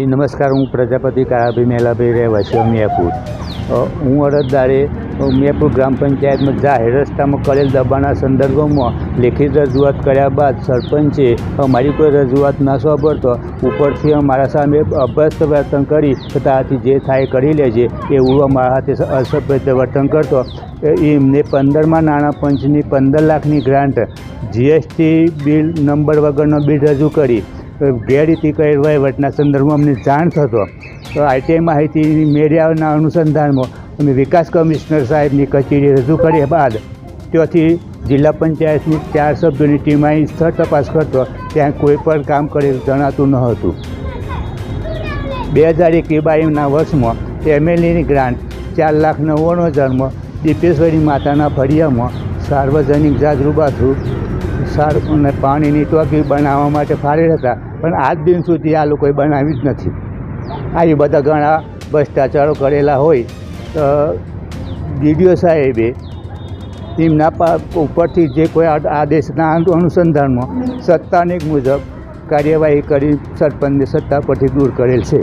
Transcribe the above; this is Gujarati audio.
નમસ્કાર હું પ્રજાપતિ કાળાભાઈ મેલાભાઈ રહેવાસી અમિયાપુર. અ, હું અરજદારે મિયાપુર ગ્રામ પંચાયતમાં જાહેર રસ્તામાં કરેલ દબાણના સંદર્ભમાં લેખિત રજૂઆત કર્યા બાદ સરપંચે અમારી કોઈ રજૂઆત ના સાંભળતો ઉપરથી અમારા સામે અભ્યસ્ત વર્તન કરી તારાથી જે થાય કરી લેજે એવું અમારા હાથે અસભ્ય વર્તન કરતો. એમને પંદરમાં નાણાં પંચની પંદર લાખની ગ્રાન્ટ જીએસટી બિલ નંબર વગરનો બિલ રજૂ કરી. ગેરરીતિ કરેલ વહીવટના સંદર્ભમાં અમને જાણ થતો. તો આઈટીઆઈ માહિતી મેળવ્યાના અનુસંધાનમાં અમે વિકાસ કમિશનર સાહેબની કચેરી રજૂ કર્યા બાદ ત્યાંથી જિલ્લા પંચાયતની ચાર સભ્યોની ટીમ અહીં સ્થળ તપાસ કરતો, ત્યાં કોઈ પણ કામ કરેલ જણાતું ન હતું. બે હજાર એક બાવીસના વર્ષમાં એમએલએની ગ્રાન્ટ ચાર લાખ નવ્વાણું હજારમાં દીપેશ્વરી માતાના ફળિયામાં સાર્વજનિક જાગૃત બાથરૂમ સાર અને પાણીની ટોકી બનાવવા માટે ફાળેલ હતા પણ આજ દિન સુધી આ લોકોએ બનાવી જ નથી. આ એ બધા ઘણા ભ્રષ્ટાચારો કરેલા હોય તો ડીડીઓ સાહેબે તેમના ઉપરથી જે કોઈ આદેશના અનુસંધાનમાં સત્તાની મુજબ કાર્યવાહી કરી સરપંચને સત્તા પરથી દૂર કરેલ છે.